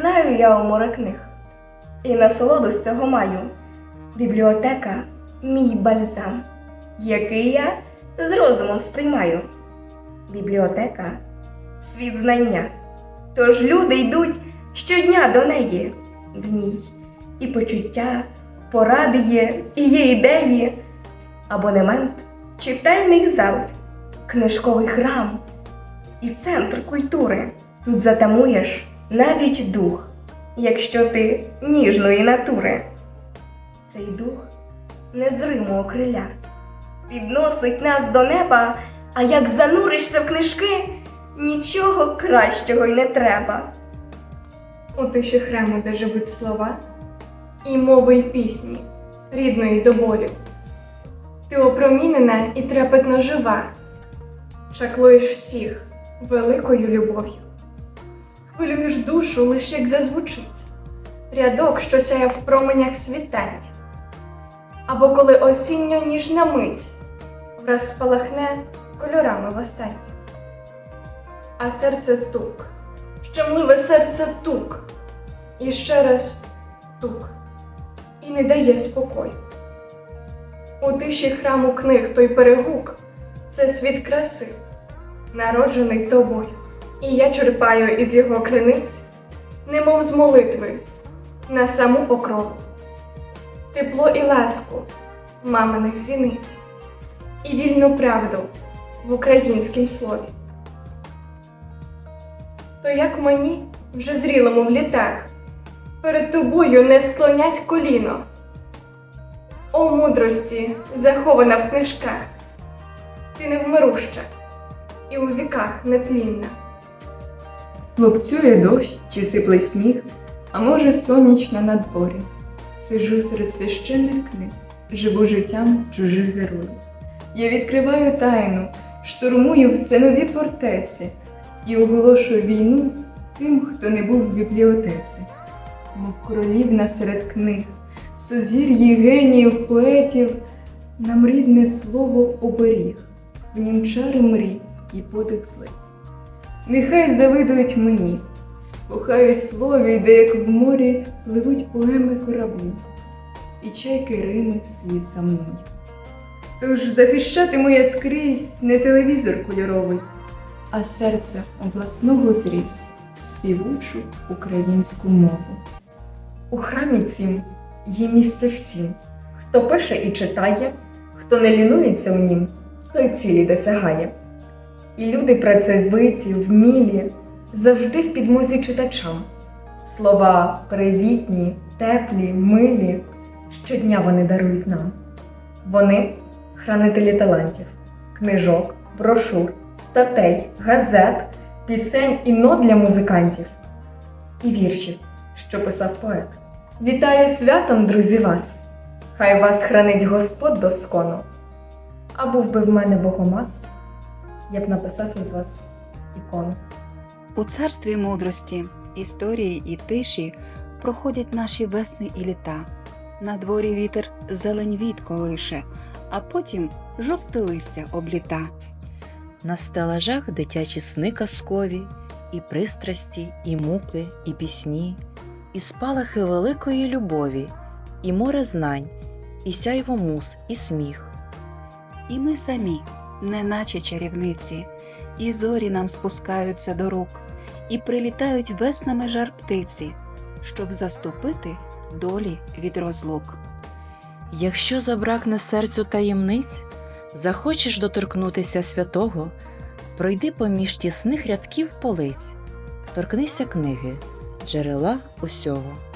пірнаю я у море книг. І насолоду з цього маю. Бібліотека мій бальзам, який я з розумом сприймаю. Бібліотека світ знання. Тож люди йдуть щодня до неї. В ній і почуття, поради є, і є ідеї, абонемент, читальний зал, книжковий храм і центр культури. Тут затамуєш навіть дух, якщо ти ніжної натури. Цей дух незримо окриля, підносить нас до неба, а як зануришся в книжки, нічого кращого й не треба. У тиші храму, де живуть слова, і мови й пісні, рідної до болю. Ти опромінена і трепетно жива, чаклуєш всіх великою любов'ю. Хвилюєш душу лиш як зазвучить, рядок, що сяє в променях світання. Або коли осінньо ніжна мить враз спалахне кольорами востаннє. А серце тук, щемливе серце тук, і ще раз тук, і не дає спокою. У тиші храму книг той перегук це світ краси, народжений тобою. І я черпаю із його криниць, немов з молитви, на саму покрову, тепло і ласку маминих зіниць, і вільну правду в українськім слові. То як мені, вже зрілому в літах, перед тобою не склонять коліно. О мудрості, захована в книжках, ти невмируща і у віках нетлінна. Лупцює дощ чи сипле сніг, а може сонячно на дворі. Сиджу серед священних книг, живу життям чужих героїв. Я відкриваю тайну, штурмую все нові фортеці і оголошую війну тим, хто не був в бібліотеці, мов королівна серед книг, в сузір'ї геніїв, поетів, нам рідне слово оберіг, в нім чари мрій і подих злить. Нехай завидують мені, кохаю слові, де як в морі пливуть поеми кораблі, і чайки рими вслід за мною. Тож захищатиму я скрізь не телевізор кольоровий, а серце обласного зріс, співучу українську мову. У храмі цім є місце всім, хто пише і читає, хто не лінується у нім, той цілі досягає. І люди працьовиті, вмілі, завжди в підмозі читачам. Слова привітні, теплі, милі, щодня вони дарують нам. Вони хранителі талантів, книжок, брошур, статей, газет, пісень і нот для музикантів і віршів, що писав поет. Вітаю святом, друзі, вас! Хай вас хранить Господь доскону. А був би в мене Богомаз, я б написав із вас ікону. У царстві мудрості, історії і тиші проходять наші весни і літа. На дворі вітер зелень від колише, а потім жовте листя обліта. На стелажах дитячі сни казкові, і пристрасті, і муки, і пісні, і спалахи великої любові, і море знань, і сяйво муз, і сміх. І ми самі, неначе чарівниці, і зорі нам спускаються до рук, і прилітають веснами жар птиці, щоб заступити долі від розлук. Якщо забракне серцю таємниць, захочеш доторкнутися святого, пройди поміж тісних рядків полиць, торкнися книги, джерела усього.